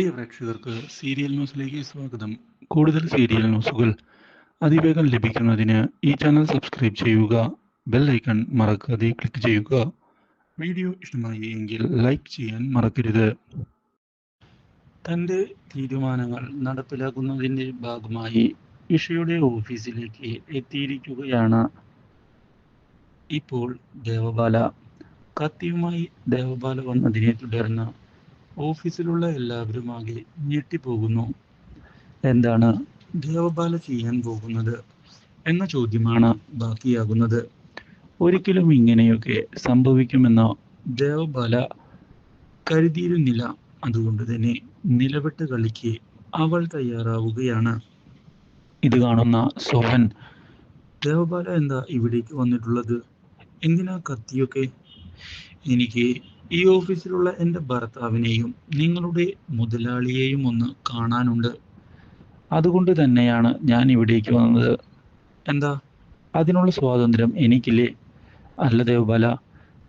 പ്രിയ പ്രേക്ഷകർക്ക് സീരിയൽ ന്യൂസിലേക്ക് സ്വാഗതം. കൂടുതൽ സീരിയൽ ന്യൂസുകൾ അതിവേഗം ലഭിക്കുന്നതിന് ഈ ചാനൽ സബ്സ്ക്രൈബ് ചെയ്യുക ബെൽ ഐക്കൺ മറക്കാതെ ക്ലിക്ക് ചെയ്യുക. വീഡിയോ ഇഷ്ടമായി എങ്കിൽ ലൈക്ക് ചെയ്യാൻ മറക്കരുത്. തന്റെ തീരുമാനങ്ങൾ നടപ്പിലാക്കുന്നതിന്റെ ഭാഗമായി ഇഷയുടെ ഓഫീസിലേക്ക് എത്തിയിരിക്കുകയാണ്. ഇപ്പോൾ ദേവബാല. കത്തിയുമായി ദേവബാല വന്നതിനെ തുടർന്ന് ഓഫീസിലുള്ള എല്ലാവരും ആകെ ഞെട്ടിപ്പോകുന്നു. എന്താണ് ദേവബാല ചെയ്യാൻ പോകുന്നത് എന്ന ചോദ്യമാണ് ബാക്കിയാകുന്നത്. ഒരിക്കലും ഇങ്ങനെയൊക്കെ സംഭവിക്കുമെന്ന് ദേവബാല കരുതിയിരുന്നില്ല. അതുകൊണ്ട് തന്നെ നിലവിട്ട് കളിക്ക് അവൾ തയ്യാറാവുകയാണ്. ഇത് കാണുന്ന സോഹൻ ദേവബാല എന്താ ഇവിടേക്ക് വന്നിട്ടുള്ളത്? എന്തിനാ കത്തിയൊക്കെ? എനിക്ക് ഈ ഓഫീസിലുള്ള എന്റെ ഭർത്താവിനെയും നിങ്ങളുടെ മുതലാളിയെയും ഒന്ന് കാണാനുണ്ട്. അതുകൊണ്ട് തന്നെയാണ് ഞാൻ ഇവിടേക്ക് വന്നത്. എന്താ? അതിനുള്ള സ്വാതന്ത്ര്യം എനിക്കില്ലേ? അല്ല ദേവബാല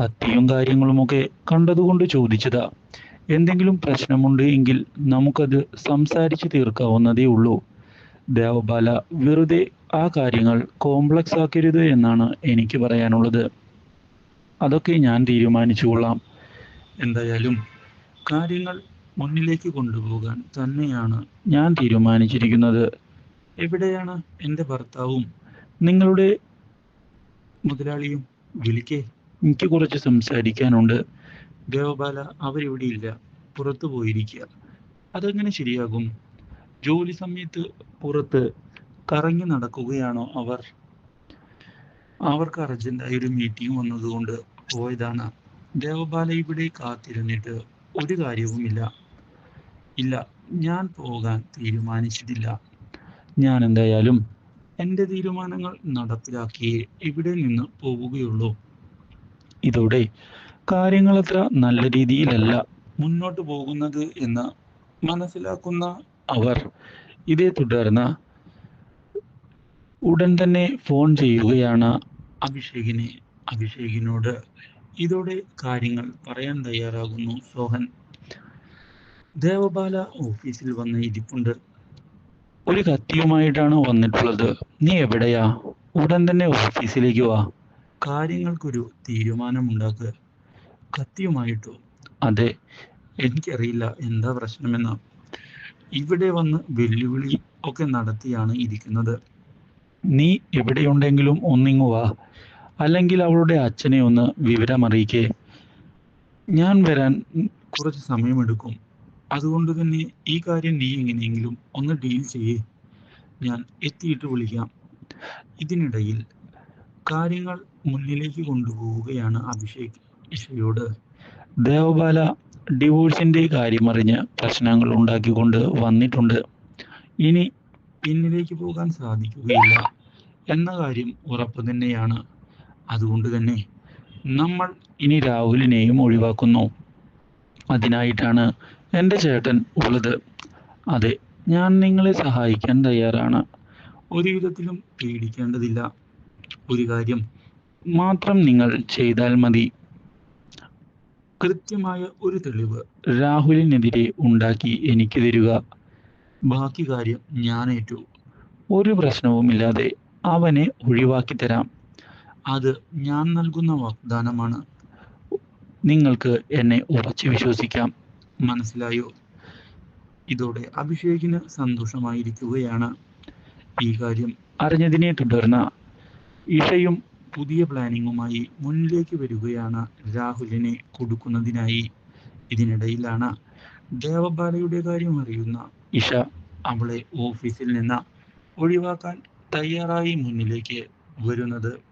കത്തിയും കാര്യങ്ങളുമൊക്കെ കണ്ടതുകൊണ്ട് ചോദിച്ചതാ. എന്തെങ്കിലും പ്രശ്നമുണ്ട് എങ്കിൽ നമുക്കത് സംസാരിച്ച് തീർക്കാവുന്നതേ ഉള്ളൂ. ദേവബാല വെറുതെ ആ കാര്യങ്ങൾ കോംപ്ലക്സ് ആക്കരുത് എന്നാണ് എനിക്ക് പറയാനുള്ളത്. അതൊക്കെ ഞാൻ തീരുമാനിച്ചുകൊള്ളാം എന്തായാലും കാര്യങ്ങൾ മുന്നിലേക്ക് കൊണ്ടുപോകാൻ തന്നെയാണ് ഞാൻ തീരുമാനിച്ചിരിക്കുന്നത്. എവിടെയാണ് എന്റെ ഭർത്താവും നിങ്ങളുടെ മുതലാളിയും? വിളിക്കേ. എനിക്ക് കുറച്ച് സംസാരിക്കാനുണ്ട്. ദേവബാല അവരിവിടെ ഇല്ല. പുറത്തു പോയിരിക്കുക. അതെങ്ങനെ ശരിയാകും? ജോലി സമയത്ത് പുറത്ത് കറങ്ങി നടക്കുകയാണോ അവർ? അവർക്ക് അർജന്റായി ഒരു മീറ്റിംഗ് വന്നതുകൊണ്ട് പോയതാണ്. ദേവബാല ഇവിടെ കാത്തിരുന്നിട്ട് ഒരു കാര്യവുമില്ല. ഇല്ല ഞാൻ പോകാൻ തീരുമാനിച്ചിട്ടില്ല. ഞാൻ എന്തായാലും എന്റെ തീരുമാനങ്ങൾ നടപ്പിലാക്കിയേ ഇവിടെ നിന്ന് പോവുകയുള്ളൂ. ഇതോടെ കാര്യങ്ങൾ അത്ര നല്ല രീതിയിലല്ല മുന്നോട്ട് പോകുന്നത് എന്ന് മനസ്സിലാക്കുന്ന അവർ ഇതേ തുടർന്ന് ഉടൻ തന്നെ ഫോൺ ചെയ്യുകയാണ് അഭിഷേകിനെ. അഭിഷേകിനോട് ഇതോടെ കാര്യങ്ങൾ പറയാൻ തയ്യാറാകുന്നു സോഹൻ. ദേവബാല ഓഫീസിൽ വന്ന ഇരിപ്പുണ്ട്. ഒരു കത്തിയുമായിട്ടാണ് വന്നിട്ടുള്ളത്. നീ എവിടെയാ? ഉടൻ തന്നെ ഓഫീസിലേക്ക് വാ. കാര്യങ്ങൾക്കൊരു തീരുമാനമുണ്ടാക്കുക കത്തിയുമായിട്ടോ? അതെ. എനിക്കറിയില്ല എന്താ പ്രശ്നമെന്ന്. ഇവിടെ വന്ന് വെല്ലുവിളി ഒക്കെ നടത്തിയാണ് ഇരിക്കുന്നത്. നീ എവിടെയുണ്ടെങ്കിലും ഒന്നിങ്ങു വാ. അല്ലെങ്കിൽ അവളുടെ അച്ഛനെ ഒന്ന് വിവരമറിയിക്കേ. ഞാൻ വരാൻ കുറച്ച് സമയമെടുക്കും. അതുകൊണ്ട് തന്നെ ഈ കാര്യം നീ എങ്ങനെയെങ്കിലും ഒന്ന് ഡീൽ ചെയ്യേ. ഞാൻ എത്തിയിട്ട് വിളിക്കാം. ഇതിനിടയിൽ കാര്യങ്ങൾ മുന്നിലേക്ക് കൊണ്ടുപോവുകയാണ് അഭിഷേക് ഇഷയോട് ദേവബാല ഡിവോഴ്സിന്റെ കാര്യമറിഞ്ഞ് പ്രശ്നങ്ങൾ ഉണ്ടാക്കിക്കൊണ്ട് വന്നിട്ടുണ്ട്. ഇനി പിന്നിലേക്ക് പോകാൻ സാധിക്കുകയില്ല എന്ന കാര്യം ഉറപ്പ് തന്നെയാണ്. അതുകൊണ്ട് തന്നെ നമ്മൾ ഇനി രാഹുലിനെയും ഒഴിവാക്കുന്നു. അതിനായിട്ടാണ് എന്റെ ചേട്ടൻ ഉള്ളത്. അതെ ഞാൻ നിങ്ങളെ സഹായിക്കാൻ തയ്യാറാണ്. ഒരുവിധത്തിലും പേടിക്കേണ്ടതില്ല. ഒരു കാര്യം മാത്രം നിങ്ങൾ ചെയ്താൽ മതി. കൃത്യമായ ഒരു തെളിവ് രാഹുലിനെതിരെ ഉണ്ടാക്കി എനിക്ക് തരിക. ബാക്കി കാര്യം ഞാൻ ഏറ്റു. ഒരു പ്രശ്നവുമില്ലാതെ അവനെ ഒഴിവാക്കി തരാം. അത് ഞാൻ നൽകുന്ന വാഗ്ദാനമാണ്. നിങ്ങൾക്ക് എന്നെ ഉറച്ചു വിശ്വസിക്കാം. മനസ്സിലായോ? ഇതോടെ അഭിഷേകിന് സന്തോഷമായിരിക്കുകയാണ്. ഈ കാര്യം അറിഞ്ഞതിനെ തുടർന്ന് ഇഷയും പുതിയ പ്ലാനിങ്ങുമായി മുന്നിലേക്ക് വരികയാണ് രാഹുലിനെ കൊടുക്കുന്നതിനായി. ഇതിനിടയിലാണ് ദേവബാലയുടെ കാര്യം അറിയുന്ന ഇഷ അവളെ ഓഫീസിൽ നിന്ന് ഒഴിവാക്കാൻ തയ്യാറായി മുന്നിലേക്ക് വരുന്നത്.